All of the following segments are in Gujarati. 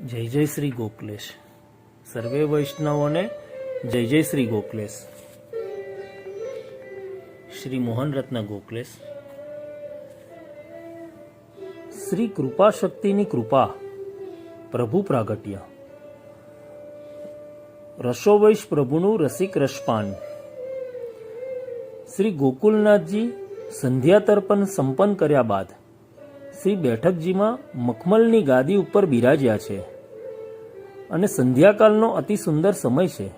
જય જય શ્રી ગોકલેશ સર્વે વૈષ્ણવોને જય જય શ્રી ગોકલેશ શ્રી મોહન રત્ન ગોકલેશ શ્રી કૃપા શક્તિની કૃપા પ્રભુ પ્રાગટ્ય. રસોવૈશ પ્રભુનું રસિક રસપાન. શ્રી ગોકુલનાથજી સંધ્યા તર્પણ સંપન્ન કર્યા બાદ શ્રી બેઠકજીમાં મખમલની ગાદી ઉપર બિરાજ્યા છે. અને સંધ્યાકાલનો અતિ સુંદર સમય છે.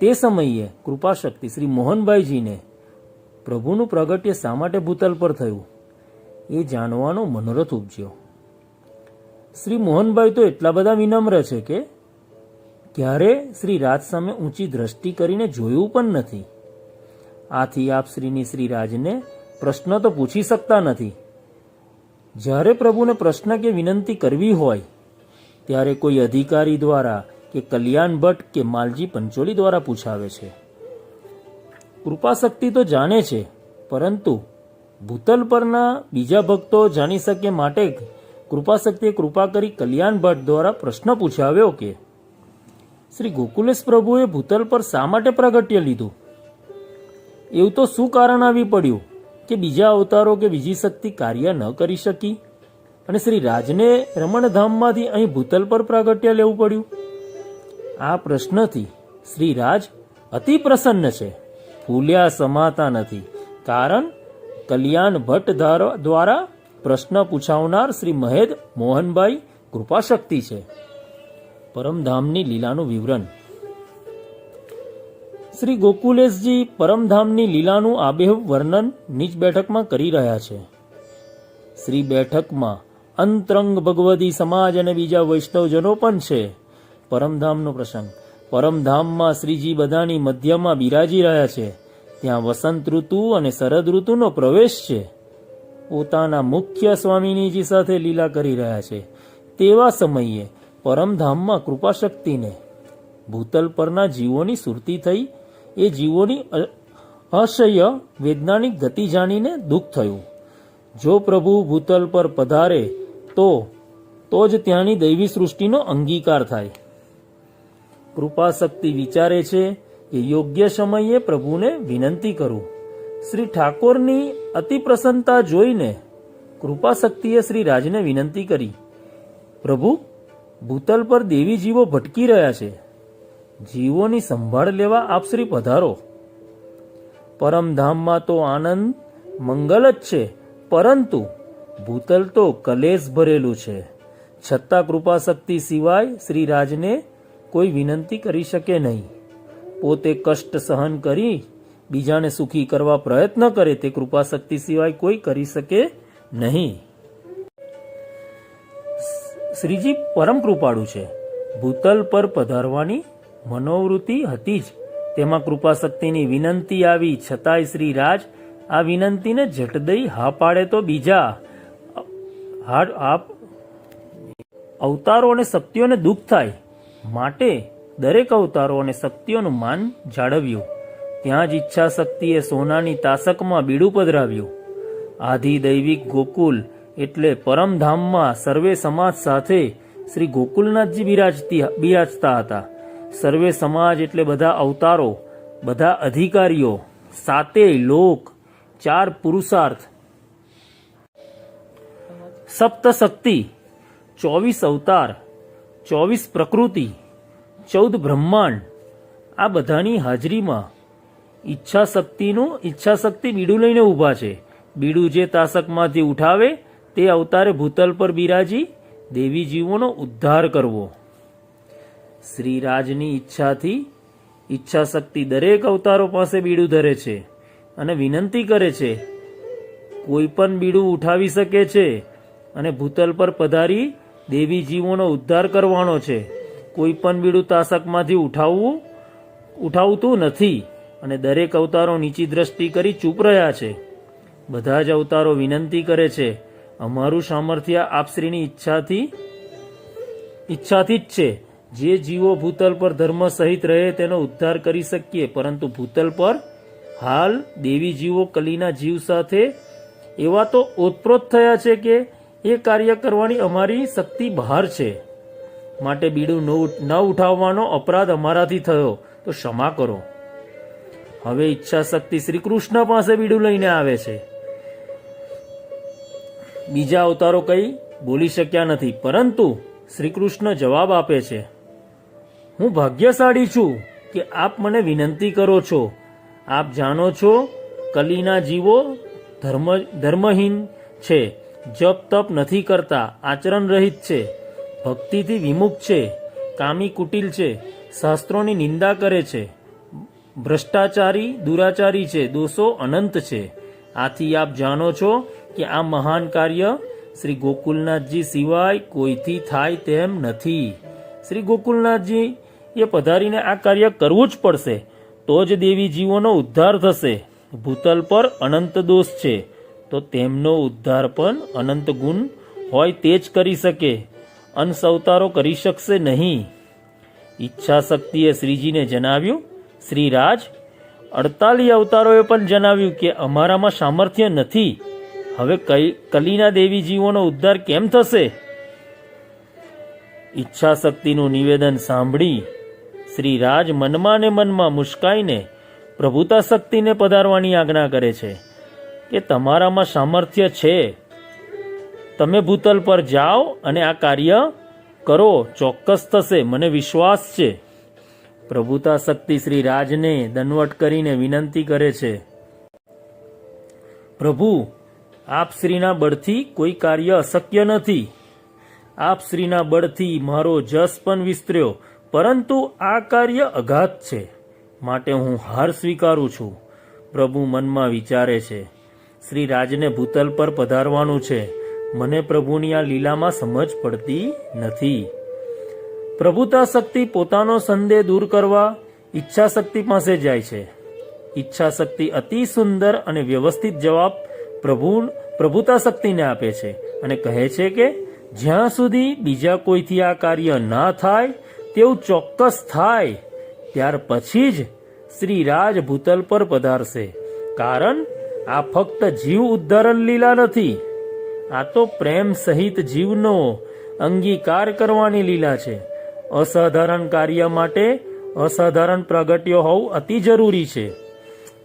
તે સમયે કૃપાશક્તિ શ્રી મોહનભાઈજીને પ્રભુનું પ્રગટ્ય શા માટે ભૂતલ પર થયું? એ જાણવાનો મનોરથ ઉપજ્યો. શ્રી મોહનભાઈ તો એટલા બધા વિનમ્ર છે કે ક્યારે શ્રી રાજ સામે ઊંચી દ્રષ્ટિ કરીને જોયું પણ નથી. આથી આપ શ્રીની શ્રી રાજને પ્રશ્ન તો પૂછી શકતા નથી. જ્યારે પ્રભુને પ્રશ્ન કે વિનંતી કરવી હોય, ત્યારે કોઈ અધિકારી દ્વારા કે કલ્યાણ ભટ્ટ કે માલજી પંચોલી દ્વારા પૂછાવે છે. કૃપાશક્તિ તો જાણે છે, પરંતુ ભૂતલ પરના બીજા ભક્તો જાણી શકે માટે કૃપાશક્તિએ કૃપા કરી કલ્યાણ ભટ્ટ દ્વારા પ્રશ્ન પૂછાવ્યો કે, શ્રી ગોકુલેશ પ્રભુએ ભૂતલ પર શા માટે પ્રાગટ્ય લીધું? એવું તો શું કારણ આવી પડ્યું? કે બીજા અવતારો કે બીજી શક્તિ કાર્ય ન કરી શકી. અને શ્રી રાજને રમણધામમાંથી અહીં ભૂતલ પર પ્રાગટ્ય લેવું પડ્યું. આ પ્રશ્નથી શ્રી રાજ અતિ પ્રસન્ન છે. ફૂલ્યા સમાતા નથી. કારણ કલ્યાણ ભટ્ટ દ્વારા પ્રશ્ન પૂછાવનાર શ્રી મહેદ મોહનભાઈ કૃપાશક્તિ છે. પરમધામની લીલાનું વિવરણ. શ્રી ગોકુલેશજી પરમધામની લીલાનું આબેહૂબ વર્ણન નીચ બેઠકમાં કરી રહ્યા છે. શ્રી બેઠકમાં અંતરંગ ભગવતી સમાજ અને બીજા વૈષ્ણવજનો પણ છે. પરમધામનો પ્રસંગ. પરમધામમાં શ્રીજી બધાની મધ્યમાં બિરાજી રહ્યા છે. ત્યાં વસંત ઋતુ અને શરદ ઋતુનો પ્રવેશ છે. પોતાના મુખ્ય સ્વામિનીજી સાથે લીલા કરી રહ્યા છે. તેવા સમયે પરમધામમાં કૃપાશક્તિને ભૂતલ પરના જીવોની સુરતી થઈ એ જીવોની અસહ્ય, વૈજ્ઞાનિક ગતિ જાણીને દુઃખ થયું. જો પ્રભુ ભૂતલ પર પધારે, તો તો જ ત્યાંની દૈવી સૃષ્ટિનો અંગીકાર થાય. કૃપાશક્તિ વિચારે છે કે યોગ્ય સમયે પ્રભુને વિનંતી કરું. શ્રી ઠાકોરની અતિ પ્રસન્નતા જોઈને કૃપાશક્તિએ શ્રી રાજને વિનંતી કરી. પ્રભુ, ભૂતલ પર દેવી જીવો ભટકી રહ્યા છે. જીવોની સંભાળ લેવા આપ શ્રી પધારો. પરમધામમાં તો આનંદ, મંગલ જ છે, પરંતુ ભૂતલ તો કલેશ ભરેલું છે. છતાં કૃપાશક્તિ સિવાય શ્રી રાજને કોઈ વિનંતી કરી શકે નહીં. પોતે કષ્ટ સહન કરી બીજાને સુખી કરવા પ્રયત્ન કરે તે કૃપાશક્તિ સિવાય કોઈ કરી શકે નહીં. શ્રીજી પરમ કૃપાળુ છે. ભૂતલ પર પધારવાની મનોવૃત્તિ હતી જ. તેમાં કૃપાશક્તિની વિનંતી આવી છતાંય શ્રી રાજ આ વિનંતીને જટદઈ હા પાડે તો બીજા. આપ અવતારો અને શક્તિઓને દુઃખ થાય. માટે દરેક અવતારો અને શક્તિઓનું માન જાળવ્યું. ત્યાં જ ઈચ્છા શક્તિએ સોનાની તાસકમાં બીડું પધરાવ્યું આધિ દૈવિક ગોકુલ એટલે પરમધામમાં સર્વે સમાજ સાથે શ્રી ગોકુલનાથજી બિરાજતી બિરાજતા હતા. સર્વે સમાજ એટલે બધા અવતારો, બધા અધિકારીઓ સાતે લોક, ચાર પુરુષાર્થ. સપ્તશક્તિ, ચોવીસ અવતાર, ચોવીસ પ્રકૃતિ, ચૌદ બ્રહ્માંડ. આ બધાની હાજરીમાં ઈચ્છા શક્તિનું ઈચ્છા શક્તિ બીડું લઈને ઊભા છે. બીડું જે તાસકમાંથી ઉઠાવે તે અવતારે ભૂતલ પર બિરાજી દેવી જીવોનો ઉદ્ધાર કરવો. શ્રી રાજની ઈચ્છાથી ઈચ્છા શક્તિ દરેક અવતારો પાસે બીડું ધરે છે અને વિનંતી કરે છે, કોઈ પણ બીડું ઉઠાવી શકે છે અને ભૂતલ પર પધારી દેવી જીવોનો ઉદ્ધાર કરવાનો છે. કોઈ પણ બીડું તાસકમાંથી ઉઠાવવું, ઉઠાવતું નથી અને દરેક અવતારો નીચી દ્રષ્ટિ કરી ચૂપ રહ્યા છે. બધા જ અવતારો વિનંતી કરે છે, અમારું સામર્થ્ય આપશ્રીની ઈચ્છાથી ઈચ્છાથી જ છે. જે જીવો ભૂતલ પર ધર્મ સહિત રહે તેનો ઉદ્ધાર કરી શકીએ, પરંતુ ભૂતલ પર હાલ દેવી જીવો કલીના જીવ સાથે એવા તો ઓતપ્રોત થયા છે કે એ કાર્ય કરવાની અમારી શક્તિ બહાર છે. માટે બીડું ન ઉઠ- ન ઉઠાવવાનો અપરાધ અમારાથી થયો, તો ક્ષમા કરો. હવે ઈચ્છા શક્તિ શ્રી કૃષ્ણ પાસે બીડું લઈને આવે છે. બીજા અવતારો કંઈ બોલી શક્યા નથી, પરંતુ શ્રી કૃષ્ણ જવાબ આપે છે. હું ભાગ્યશાળી છું કે આપ મને વિનંતી કરો છો. આપ જાણો છો, કલીના જીવો ધર્મ, ધર્મહીન છે. જપ તપ નથી કરતા, આચરણ રહિત છે. ભક્તિથી વિમુખ છે, કામી કુટિલ છે, શાસ્ત્રોની નિંદા કરે છે. ભ્રષ્ટાચારી, દુરાચારી છે, દોષો અનંત છે. આથી આપ જાણો છો કે આ મહાન કાર્ય શ્રી ગોકુલનાથજી સિવાય કોઈથી થાય તેમ નથી. શ્રી ગોકુલનાથજી એ પધારીને આ કાર્ય કરવું જ પડશે, તો જ દેવી જીવોનો ઉદ્ધાર થશે. ભૂતલ પર અનંત દોષ છે, તો તેમનો ઉદ્ધાર પણ અનંત ગુણ હોય તે જ કરી શકે. અંશ અવતારો કરી શકશે નહીં. ઈચ્છા શક્તિએ શ્રીજીને જણાવ્યું, શ્રીરાજ, અડતાલી અવતારોએ પણ જણાવ્યું કે અમારામાં સામર્થ્ય નથી. હવે કઈ, કલીના દેવી જીવોનો ઉદ્ધાર કેમ થશે? ઈચ્છા શક્તિનું નિવેદન સાંભળી શ્રી રાજ મનમાં ને મનમાં મુશ્કાઈને પ્રભુતા શક્તિને પધારવાની આજ્ઞા કરે છે કે તમારામાં સામર્થ્ય છે. તમે ભૂતલ પર જાઓ અને આ કાર્ય કરો. ચોક્કસ થશે. મને વિશ્વાસ છે. પ્રભુતા શક્તિ શ્રી રાજને દનવટ કરીને વિનંતી કરે છે. પ્રભુ, આપ શ્રીના બળથી કોઈ કાર્ય અશક્ય નથી. આપ શ્રીના બળથી મારો જસ પણ વિસ્તર્યો. પરંતુ આ કાર્ય અઘાત છે. માટે હું હાર સ્વીકારું છું. પ્રભુ મનમાં વિચારે છે શ્રી રાજને ભૂતલ પર પધારવાનું છે. મને પ્રભુની આ લીલામાં સમજ પડતી નથી. પ્રભુતા શક્તિ પોતાનો સંદેહ દૂર કરવા ઈચ્છા શક્તિ પાસે જાય છે. ઈચ્છા શક્તિ અતિ સુંદર અને વ્યવસ્થિત જવાબ પ્રભુ, પ્રભુતા શક્તિને આપે છે અને કહે છે કે, જ્યાં સુધી બીજા કોઈથી આ કાર્ય ના થાય તેવું ચોક્કસ થાય. ત્યાર પછી જ શ્રી રાજ ભૂતલ પર પધારશે. કારણ, આ ફક્ત જીવ ઉદ્ધારણ લીલા નથી. આ તો પ્રેમ સહિત જીવનો અંગીકાર કરવાની લીલા છે. અસાધારણ કાર્ય માટે અસાધારણ પ્રગટ્યો હોવું અતિ જરૂરી છે.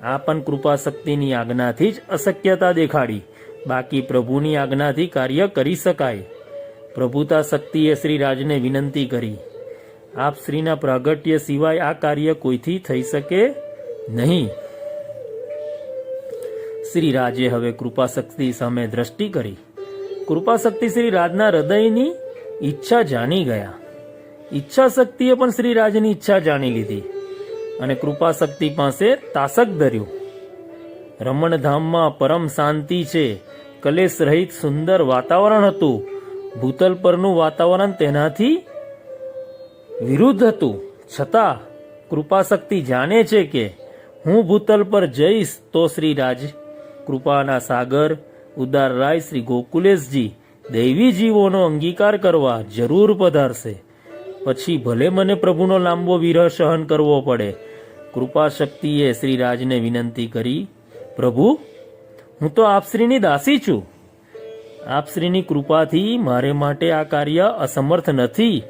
આ પણ કૃપા શક્તિની આજ્ઞાથી જ અશક્યતા દેખાડી. બાકી પ્રભુની આજ્ઞાથી કાર્ય કરી શકાય. પ્રભુતા શક્તિએ શ્રી રાજને વિનંતી કરી. આપ શ્રીના પ્રાગટ્ય સિવાય આ કાર્ય કોઈથી થઈ શકે નહીં. શ્રી રાજે હવે કૃપા શક્તિ સામે દ્રષ્ટિ કરી. કૃપા શક્તિ શ્રી રાજના હૃદયની ઈચ્છા જાણી ગયા. ઈચ્છા શક્તિએ પણ શ્રી રાજની ઈચ્છા જાણી લીધી અને કૃપા શક્તિ પાસે તાસક ધર્યું. રમણધામમાં પરમ શાંતિ છે. કલેશ રહિત સુંદર વાતાવરણ હતું. ભૂતલ પરનું વાતાવરણ તેનાથી વિરુદ્ધ હતું. છતાં કૃપાશક્તિ જાણે છે કે હું ભૂતલ પર જઈશ તો શ્રી રાજ કૃપાના સાગર, ઉદાર રાય શ્રી ગોકુલેશજી દૈવી જીવોનો અંગીકાર કરવા જરૂર પધારશે. પછી ભલે મને પ્રભુનો લાંબો વિરહ સહન કરવો પડે, કૃપાશક્તિએ શ્રી રાજને વિનંતી કરી, પ્રભુ, હું તો આપશ્રીની દાસી છું. આપશ્રીની કૃપાથી મારે માટે આ કાર્ય અસમર્થ નથી.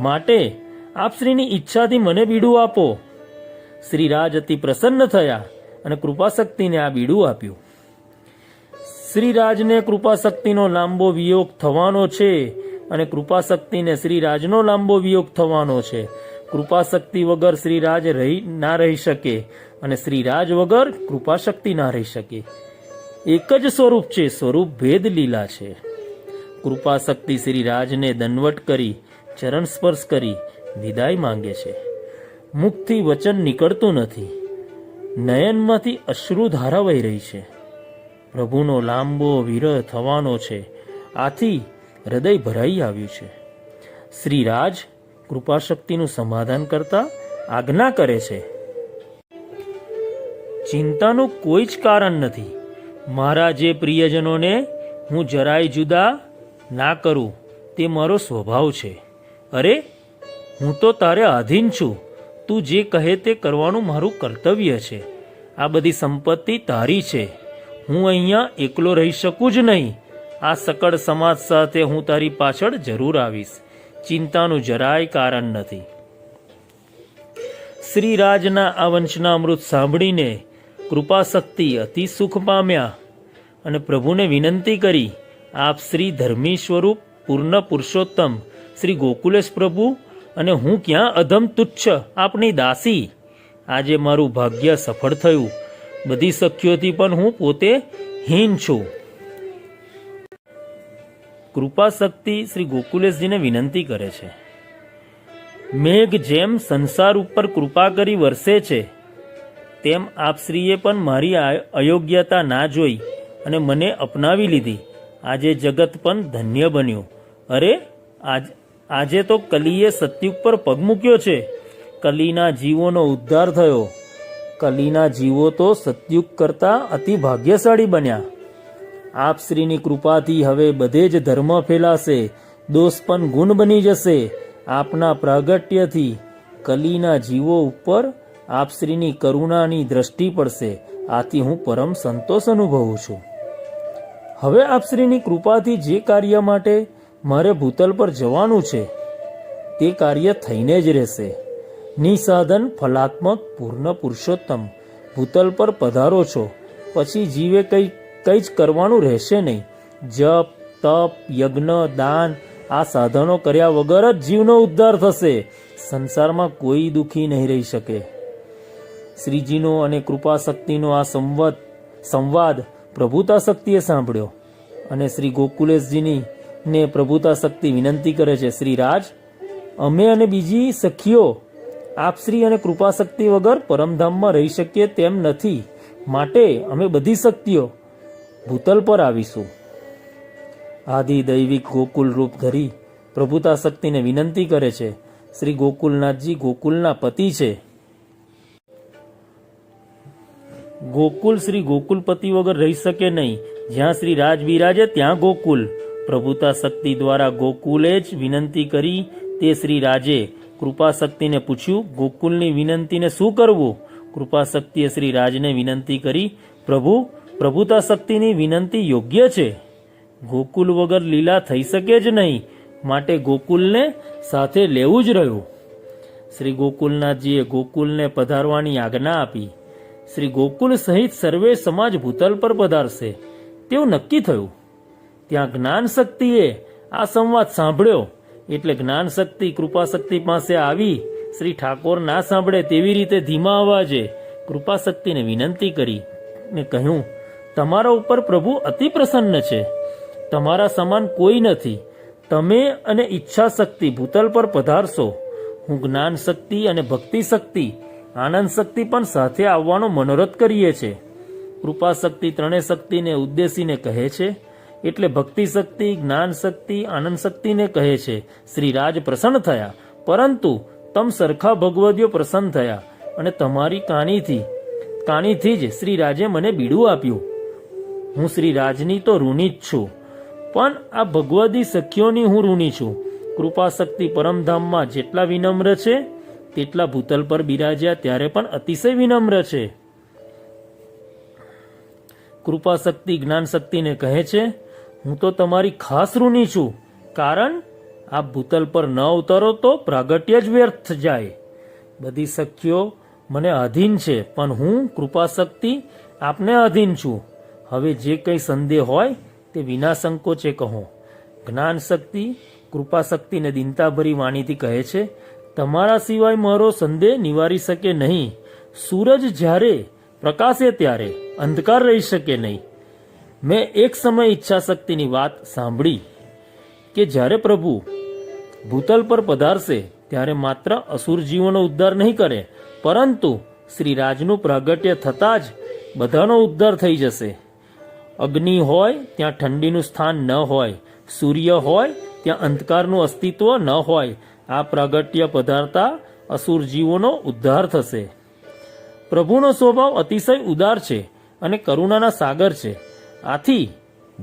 માટે આપશ્રીની ઈચ્છાથી મને બીડું આપો. શ્રી રાજ અતિ પ્રસન્ન થયા અને કૃપાશક્તિને આ બીડું આપ્યું. શ્રી રાજને કૃપા લાંબો વિયોગ થવાનો છે અને કૃપા શક્તિને શ્રી રાજનો લાંબો વિયોગ થવાનો છે. કૃપાશક્તિ વગર શ્રી રાજ રહી ના રહી શકે અને શ્રી રાજ વગર કૃપા શક્તિ ના રહી શકે. એક જ સ્વરૂપ છે, સ્વરૂપ ભેદ લીલા છે. કૃપા શક્તિ શ્રી રાજને દંડવટ કરી ચરણ સ્પર્શ કરી વિદાય માંગે છે. મુખથી વચન નીકળતું નથી. નયનમાંથી અશ્રુ ધારા વહી રહી છે. પ્રભુનો લાંબો વિરહ થવાનો છે. આથી હૃદય ભરાઈ આવ્યું છે. શ્રી રાજ કૃપાશક્તિનું સમાધાન કરતા આજ્ઞા કરે છે. ચિંતાનું કોઈ જ કારણ નથી. મારા જે પ્રિયજનોને હું જરાય જુદા ના કરું તે મારો સ્વભાવ છે. અરે, હું તો તારે આધીન છું. તું જે કહે તે કરવાનું મારું કર્તવ્ય છે. આ બધી સંપત્તિ તારી છે. હું અહીંયા એકલો રહી શકું જ નહીં. આ સકળ સમાજ સાથે હું તારી પાછળ જરૂર આવીશ. ચિંતાનું જરાય કારણ નથી. શ્રીરાજના આ વંશના અમૃત સાંભળીને કૃપાશક્તિ અતિ સુખ પામ્યા અને પ્રભુને વિનંતી કરી, આપ શ્રી ધર્મી સ્વરૂપ પૂર્ણ પુરુષોત્તમ શ્રી ગોકુલેશ પ્રભુ અને હું ક્યાં અધમ તુચ્છ આપની દાસી? આજે મારું ભાગ્ય સફળ થયું. બધી સખીઓથી પણ હું પોતે હીન છું. કૃપા શક્તિ શ્રી ગોકુલેશજીને વિનંતી કરે છે. મેઘ જેમ સંસાર ઉપર કૃપા કરી વરસે છે, તેમ આપશ્રીએ પણ મારી અયોગ્યતા ના જોઈ અને મને અપનાવી લીધી. આજે જગત પણ ધન્ય બન્યું. અરે, આજ આજે તો કલીએ સત્યુગ પર પગ મૂક્યો છે. કલીના જીવોનો ઉદ્ધાર થયો. કલીના જીવો તો સત્યુગ કરતાં અતિ ભાગ્યશાળી બન્યા. આપ શ્રીની કૃપાથી હવે બધે જ ધર્મ ફેલાશે. દોષ પણ ગુણ બની જશે. આપના પ્રાગટ્યથી કલીના જીવો ઉપર આપ શ્રીની કરુણાની દ્રષ્ટિ પડશે. આથી હું પરમ સંતોષ અનુભવું છું. હવે આપ શ્રીની કૃપાથી જે કાર્ય માટે મારે ભૂતલ પર જવાનું છે. તે કાર્ય થઈને જ રહેશે. નિસાધન ફલાત્મક પૂર્ણ પુરુષોત્તમ. ભૂતલ પર પધારો છો. પછી જીવે કંઈ કંઈ જ કરવાનું રહેશે નહીં. જપ, તપ, યજ્ઞ, દાન, આ સાધનો કર્યા વગર જ જીવનો ઉદ્ધાર થશે. સંસારમાં કોઈ દુઃખી નહીં રહી શકે. શ્રીજીનો અને કૃપા શક્તિનો આ સંવાદ સંવાદ પ્રભુતા શક્તિએ સાંભળ્યો અને શ્રી ગોકુલેશજીની ને પ્રભુતા શક્તિ વિનંતી કરે છે. શ્રી રાજ અમે અને બીજી સખીઓ આપશ્રી અને કૃપા શક્તિ વગર પરમધામમાં રહી શકીએ તેમ નથી. માટે અમે બધી શક્તિઓ ભૂતલ પર આવીશું. આદિ દૈવિક ગોકુલ રૂપ ધરી પ્રભુતા શક્તિને વિનંતી કરે છે. શ્રી ગોકુલનાથજી ગોકુલના પતિ છે. ગોકુલ શ્રી ગોકુલપતિ વગર રહી શકે નહીં. જ્યાં શ્રી રાજ બિરાજે ત્યાં ગોકુલ. પ્રભુતા શક્તિ દ્વારા ગોકુલે જ વિનંતી કરી તે શ્રી રાજે કૃપા શક્તિને પૂછ્યું, ગોકુલની વિનંતીને શું કરવું? કૃપા શક્તિએ શ્રી રાજને વિનંતી કરી, પ્રભુ પ્રભુતા શક્તિની વિનંતી યોગ્ય છે? ગોકુલ વગર લીલા થઈ શકે જ નહીં, માટે ગોકુલને સાથે લેવું જ રહ્યું. શ્રી ગોકુલનાથજીએ ગોકુલને પધારવાની આજ્ઞા આપી. શ્રી ગોકુલ સહિત સર્વે સમાજ ભૂતલ પર પધારશે. તેવું નક્કી થયું. ત્યાં જ્ઞાન શક્તિએ આ સંવાદ સાંભળ્યો. એટલે જ્ઞાન શક્તિ, કૃપા શક્તિ પાસે આવી. શ્રી ઠાકોર ના સાંભળે તેવી રીતે ધીમા અવાજે કૃપા શક્તિને વિનંતી કરી ને કહ્યું, તમારા ઉપર પ્રભુ અતિ પ્રસન્ન છે. તમારા સમાન કોઈ નથી. તમે અને ઈચ્છા શક્તિ ભૂતલ પર પધારશો. હું જ્ઞાન શક્તિ અને ભક્તિ શક્તિ, આનંદ શક્તિ પણ સાથે આવવાનો મનોરથ કરીએ છે. કૃપા શક્તિ ત્રણેય શક્તિને ઉદ્દેશીને કહે છે એટલે ભક્તિ શક્તિ, જ્ઞાન શક્તિ, આનંદ શક્તિને કહે છે. શ્રી રાજ પ્રસન્ન થયા. પરંતુ તમ સરખા ભગવદીઓ પ્રસન્ન થયા અને તમારી કાનીથી કાનીથી જ શ્રી રાજે મને બીડું આપ્યું. હું શ્રી રાજની તો ઋણી જ છું. પણ આ ભગવદી સખીઓની હું ઋણી છું. કૃપા શક્તિ પરમધામમાં જેટલા વિનમ્ર છે, તેટલા ભૂતલ પર બિરાજ્યા ત્યારે પણ અતિશય વિનમ્ર છે. કૃપા શક્તિ જ્ઞાન શક્તિને કહે છે હું તો તમારી ખાસ ઋણી છું. કારણ આપ ભૂતલ પર ન ઉતરો તો પ્રાગટ્ય જ વ્યર્થ જાય. બધી શક્તિઓ મને અધીન છે, પણ હું કૃપા શક્તિ આપને અધીન છું. હવે જે કંઈ સંદેહ હોય તે વિના સંકોચે કહો. જ્ઞાન શક્તિ કૃપા શક્તિને દિનતાભરી વાણીથી કહે છે, તમારા સિવાય મારો સંદેહ નિવારી શકે નહીં. સૂરજ જ્યારે પ્રકાશે ત્યારે, અંધકાર રહી શકે નહીં. મેં એક સમય ઈચ્છા શક્તિની વાત સાંભળી કે જ્યારે પ્રભુ ભૂતલ પર પધારશે, ત્યારે માત્ર અસુર જીવોનો ઉદ્ધાર નહીં કરે, પરંતુ શ્રીરાજનું પ્રાગટ્ય થતાં જ બધાનો ઉદ્ધાર થઈ જશે. અગ્નિ હોય, ત્યાં ઠંડીનું સ્થાન ન હોય, સૂર્ય હોય, ત્યાં અંધકારનું અસ્તિત્વ ન હોય, આ પ્રાગટ્ય પધારતા અસુર જીવોનો ઉદ્ધાર થશે. પ્રભુનો સ્વભાવ અતિશય ઉદાર છે અને કરુણાના સાગર છે. આથી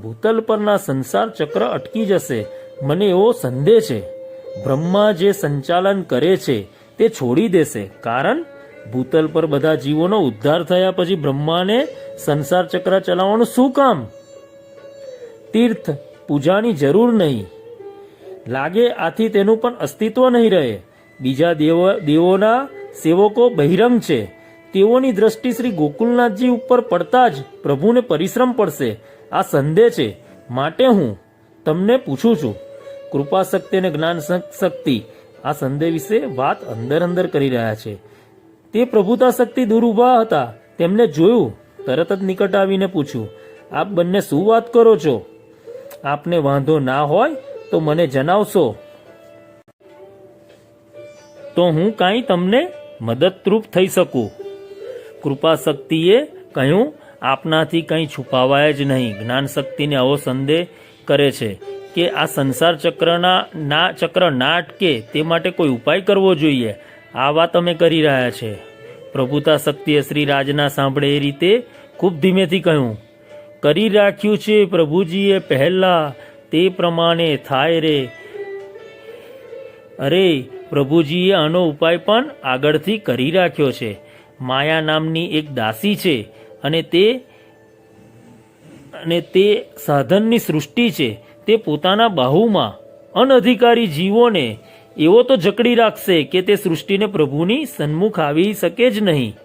ભૂતલ પરના સંસાર ચક્ર અટકી જશે. મને એવો સંદેહ છે, બ્રહ્મા જે સંચાલન કરે છે તે છોડી દેશે. કારણ ભૂતલ પર બધા જીવોનો ઉદ્ધાર થયા પછી બ્રહ્માને સંસાર ચક્ર ચલાવવાનું શું કામ? તીર્થ પૂજાની જરૂર નહીં. લાગે આથી તેનું પણ અસ્તિત્વ નહીં રહે. બીજા દેવ દેવોના સેવકો બહિરંગ છે. તેઓની દ્રષ્ટિ શ્રી ગોકુલનાથજી ઉપર પડતા જ પ્રભુને પરિશ્રમ પડશે. આ સંદેહ છે. માટે હું તમને પૂછું છું કૃપા શક્તિ અને જ્ઞાન શક્તિ આ સંદેહ વિશે વાત અંદર અંદર કરી રહ્યા છે. તે પ્રભુતા શક્તિ દૂર ઊભા હતા. તેમને જોયું, તરત જ નિકટ આવીને પૂછ્યું, આપ બંને શું વાત કરો છો? આપને વાંધો ના હોય તો મને જણાવશો. તો હું કાંઈ તમને મદદરૂપ થઈ શકું. કૃપા શક્તિએ કહ્યું, આપનાથી કંઈ છુપાવાય જ નહીં. જ્ઞાન શક્તિને આવો સંદેહ કરે છે કે આ સંસાર ચક્રના ના ચક્ર ના અટકે તે માટે કોઈ ઉપાય કરવો જોઈએ. આ વાત અમે કરી રહ્યા છે. પ્રભુતા શક્તિએ શ્રી રાજના સાંભળે એ રીતે ખૂબ ધીમેથી કહ્યું, કરી રાખ્યું છે પ્રભુજીએ પહેલા, તે પ્રમાણે થાય રે. અરે, પ્રભુજીએ આનો ઉપાય પણ આગળથી કરી રાખ્યો છે. માયા નામની એક દાસી છે અને તે અને તે સાધનની સૃષ્ટિ છે. તે પોતાના બાહુમાં અનધિકારી જીવોને એવો તો જકડી રાખશે કે તે સૃષ્ટિને પ્રભુની સન્મુખ આવી શકે જ નહીં.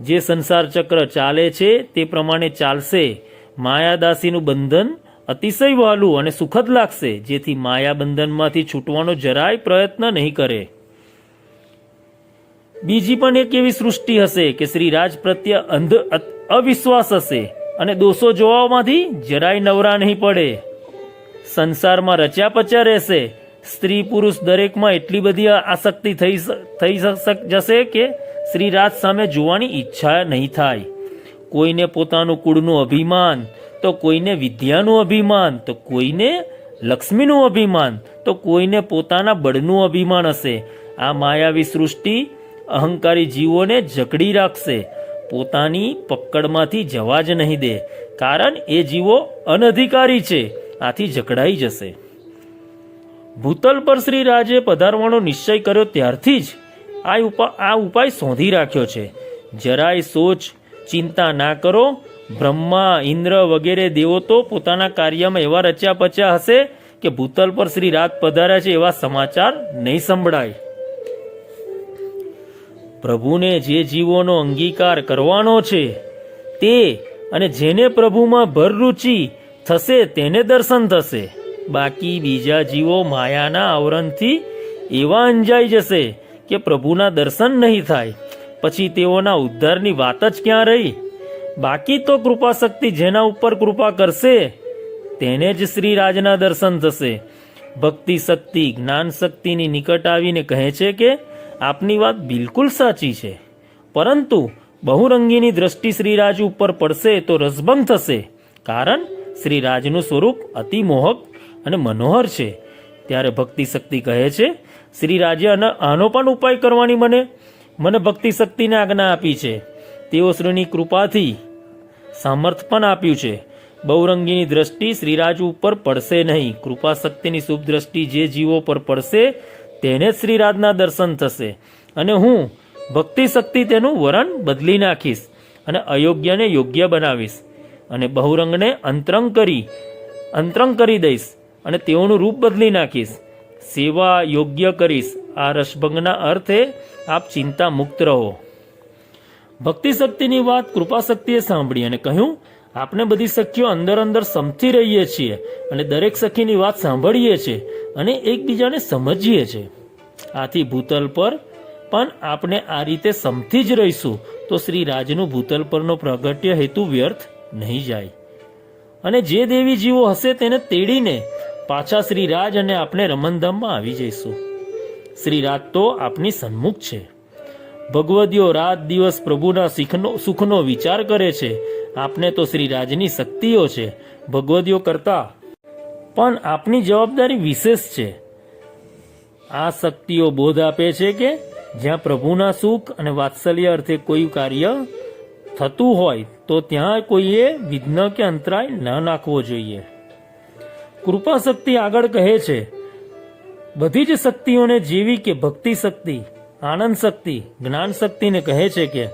જે સંસાર ચક્ર ચાલે છે તે પ્રમાણે ચાલશે. માયાદાસીનું બંધન અતિશય વહાલું અને સુખદ લાગશે, જેથી માયા બંધનમાંથી છૂટવાનો જરાય પ્રયત્ન નહીં કરે. બીજી પણ એક એવી સૃષ્ટિ હશે કે શ્રી રાજ પ્રત્યે અંધ અવિશ્વાસ હશે અને દોષો જોવામાંથી જરાય નવરા નહીં પડે. સંસારમાં રચ્યા પચ્યા રહેશે. સ્ત્રી પુરુષ દરેકમાં એટલી બધી આસક્તિ થઈ થઈ જશે કે શ્રી રાજ સામે જોવાની ઈચ્છા નહીં થાય. કોઈને પોતાનું કુળનું અભિમાન, તો કોઈને વિદ્યાનું અભિમાન, તો કોઈને લક્ષ્મીનું અભિમાન, તો કોઈને પોતાના બળનું અભિમાન હશે. આ માયાવી સૃષ્ટિ અહંકારી જીવોને જકડી રાખશે. પોતાની પકડમાંથી જવા જ નહીં દે, કારણ એ જીવો અનધિકારી છે, આથી જકડાઈ જશે. ભૂતલ પર શ્રી રાજે પધારવાનો નિશ્ચય કર્યો ત્યારથી જ આ ઉપા, આ ઉપાય શોધી રાખ્યો છે. જરાય સોચ, ચિંતા ના કરો. બ્રહ્મા, ઇન્દ્ર વગેરે દેવો તો પોતાના કાર્યમાં એવા રચ્યા પચ્યા હશે કે ભૂતલ પર શ્રી રાત પધાર્યા છે એવા સમાચાર નહીં સંભળાય. પ્રભુને જે જીવોનો અંગીકાર કરવાનો છે, તે અને જેને પ્રભુમાં ભરરુચિ થશે તેને દર્શન થશે. બાકી બીજા જીવો માયાના આવરણથી એવા અંજાઈ જશે કે પ્રભુના દર્શન નહીં થાય. પછી તેઓના ઉદ્ધારની વાત જ ક્યાં રહી? બાકી તો કૃપા શક્તિ જેના ઉપર કૃપા કરશે, તેને જ શ્રી રાજના દર્શન થશે. ભક્તિ શક્તિ જ્ઞાન શક્તિની નિકટ આવીને કહે છે કે આપની વાત બિલકુલ સાચી છે. પરંતુ બહુરંગીની દ્રષ્ટિ શ્રીરાજ ઉપર પડશે તો રસભંગ થશે. કારણ શ્રીરાજનું સ્વરૂપ અતિ મોહક અને મનોહર છે. ત્યારે ભક્તિ શક્તિ કહે છે, શ્રીરાજે આનો પણ ઉપાય કરવાની મને મને ભક્તિ શક્તિને આજ્ઞા આપી છે. તેઓ શ્રીની કૃપાથી સામર્થ પણ આપ્યું છે. બહુરંગીની દ્રષ્ટિ શ્રીરાજ ઉપર પડશે નહીં. કૃપા શક્તિની શુભ દ્રષ્ટિ જે જીવો પર પડશે તેને જ દર્શન થશે. અને હું ભક્તિ શક્તિ તેનું વરણ બદલી નાખીશ અને અયોગ્યને યોગ્ય બનાવીશ અને બહુરંગને અંતરંગ કરી અંતરંગ કરી દઈશ અને તેઓનું રૂપ બદલી નાખીશ. સેવા યોગ્ય કરીશ. આ રસભંગના અર્થે આપ ચિંતા મુક્ત રહો. ભક્તિ શક્તિની વાત કૃપા શક્તિએ સાંભળી અને કહ્યું આપણે બધી સખીઓ અંદર અંદર સમથી રહીએ છીએ અને દરેક સખીની વાત સાંભળીએ છીએ અને એકબીજાને સમજીએ છીએ. આથી ભૂતલ પર પણ આપણે આ રીતે સમથી જ રહીશું તો શ્રી રાજનું ભૂતલ પરનો પ્રગટ્ય હેતુ વ્યર્થ નહીં જાય. અને જે દેવી જીવો હશે તેને તેડીને પાછા શ્રી રાજ અને આપણે રમનધામમાં આવી જઈશું. શ્રી રાજ તો આપની સન્મુખ છે. ભગવદીઓ રાત દિવસ પ્રભુના શીખનો સુખનો વિચાર કરે છે. આપને તો શ્રી રાજની શક્તિઓ છે. ભગવદીઓ કરતા પણ આપની જવાબદારી વિશેષ છે. આ શક્તિઓ બોધ આપે છે કે જ્યાં પ્રભુના સુખ અને વાત્સલ્ય અર્થે કોઈ કાર્ય થતું હોય, તો ત્યાં કોઈએ વિઘ્ન કે અંતરાય ન નાખવો જોઈએ. કૃપા શક્તિ આગળ કહે છે, બધી જ શક્તિઓને જેવી કે ભક્તિ શક્તિ આનંદ શક્તિ, જ્ઞાન શક્તિને કહે છે કે,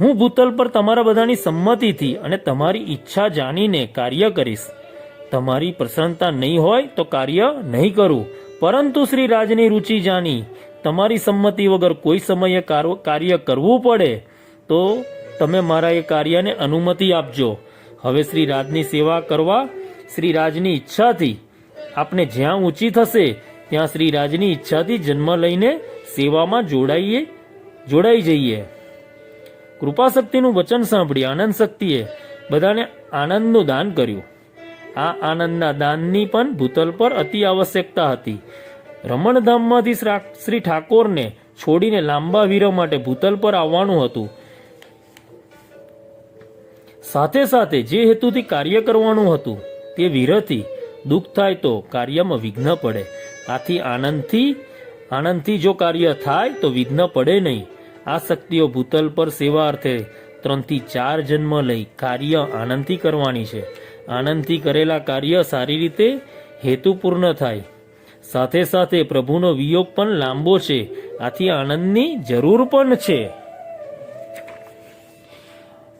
હું ભૂતલ પર તમારા બધાની સંમતિથી અને તમારી ઈચ્છા જાણીને કાર્ય કરીશ. તમારી પ્રસન્નતા નહીં હોય તો કાર્ય નહીં કરું. પરંતુ શ્રી રાજની રુચિ જાણી, તમારી સંમતિ વગર કોઈ સમયે કાર- કાર્ય કરવું પડે, તો તમે મારા એ કાર્યને અનુમતિ આપજો. હવે શ્રી રાજની સેવા કરવા શ્રી રાજની ઈચ્છાથી, આપને જ્યાં ઊંચી થશે, ત્યાં શ્રી રાજની ઈચ્છાથી જન્મ લઈને સેવામાં જોડાઈએ, જોડાઈ જઈએ. કૃપા શક્તિનું વચન સાંભળી આનંદ શક્તિએ બધાને આનંદનું દાન કર્યું. આ આનંદના દાનની પણ ભૂતલ પર અતિ આવશ્યકતા હતી. રમણધામમાંથી શ્રી ઠાકોરને છોડીને લાંબા વિરહ માટે ભૂતલ પર આવવાનું હતું. સાથે સાથે જે હેતુથી કાર્ય કરવાનું હતું, તે વિરહથી દુઃખ થાય તો કાર્યમાં વિઘ્ન પડે. આથી આનંદથી આનંદથી જો કાર્ય થાય તો વિઘ્ન પડે નહીં. આ શક્તિઓ ભૂતલ પર સેવા અર્થે ત્રણથી ચાર જન્મ લઈ કાર્ય આનંદથી કરવાની છે. આનંદથી કરેલા કાર્ય સારી રીતે હેતુપૂર્ણ થાય. સાથે સાથે પ્રભુનો વિયોગ પણ લાંબો છે. આથી આનંદની જરૂર પણ છે.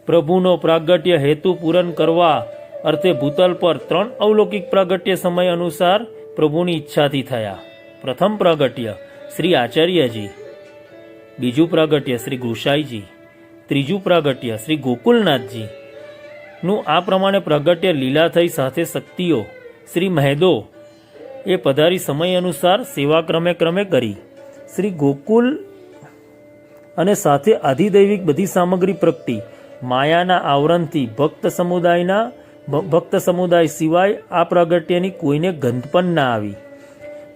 પ્રભુનો પ્રાગટ્ય હેતુ પૂરણ કરવા અર્થે ભૂતલ પર ત્રણ અવલૌકિક પ્રાગટ્ય સમય અનુસાર પ્રભુની ઈચ્છાથી થયા. પ્રથમ પ્રાગટ્ય શ્રી આચાર્યજી, બીજું પ્રાગટ્ય શ્રી ગુસાઈજી, ત્રીજું પ્રાગટ્ય શ્રી ગોકુલનાથજી. નું આ પ્રમાણે પ્રાગટ્ય લીલા થઈ સાથે શક્તિઓ શ્રી મહેદો એ પધારી સમય અનુસાર સેવા ક્રમે ક્રમે કરી. શ્રી ગોકુલ અને સાથે આધિદૈવિક બધી સામગ્રી પ્રગટી. માયાના આવરણથી ભક્ત સમુદાયના ભક્ત સમુદાય સિવાય આ પ્રાગટ્યની કોઈને ગંધ પણ ના આવી.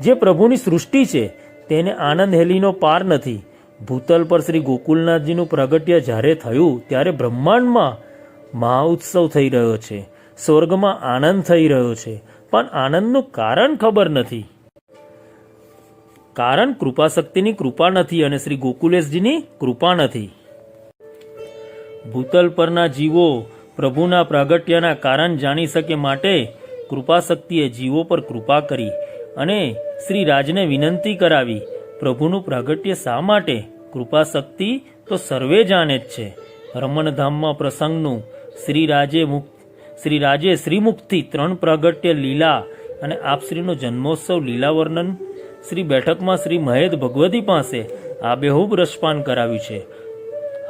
જે પ્રભુની સૃષ્ટિ છે, તેને આનંદ હેલીનો પાર નથી. ભૂતલ પર શ્રી ગોકુલનાથજીનું પ્રાગટ્ય જ્યારે થયું, ત્યારે બ્રહ્માંડમાં મહાઉત્સવ થઈ રહ્યો છે. સ્વર્ગમાં આનંદ થઈ રહ્યો છે. પણ આનંદનું કારણ ખબર નથી. કારણ કૃપાશક્તિની કૃપા નથી અને શ્રી ગોકુલેશજીની કૃપા નથી. ભૂતલ પરના જીવો પ્રભુના પ્રાગટ્યના કારણ જાણી શકે માટે કૃપાશક્તિએ જીવો પર કૃપા કરી અને શ્રી રાજને વિનંતી કરાવી, પ્રભુનું પ્રાગટ્ય શા માટે? કૃપાશક્તિ તો સર્વે જાણે જ છે. રમણધામમાં પ્રસંગનું શ્રી રાજે મુક્ત શ્રી રાજે શ્રીમુખથી ત્રણ પ્રાગટ્ય લીલા અને આપશ્રીનો જન્મોત્સવ લીલા વર્ણન શ્રી બેઠકમાં શ્રી મહેદ ભગવતી પાસે આબેહૂબ રસપાન કરાવ્યું છે.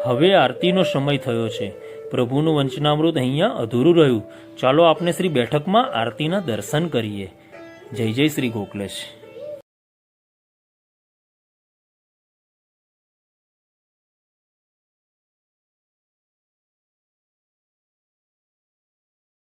હવે આરતીનો સમય થયો છે. પ્રભુનું વંચનામૃત અહીંયા અધૂરું રહ્યું. ચાલો આપણે શ્રી બેઠકમાં આરતીના દર્શન કરીએ. જય જય શ્રી ગોકલેશ.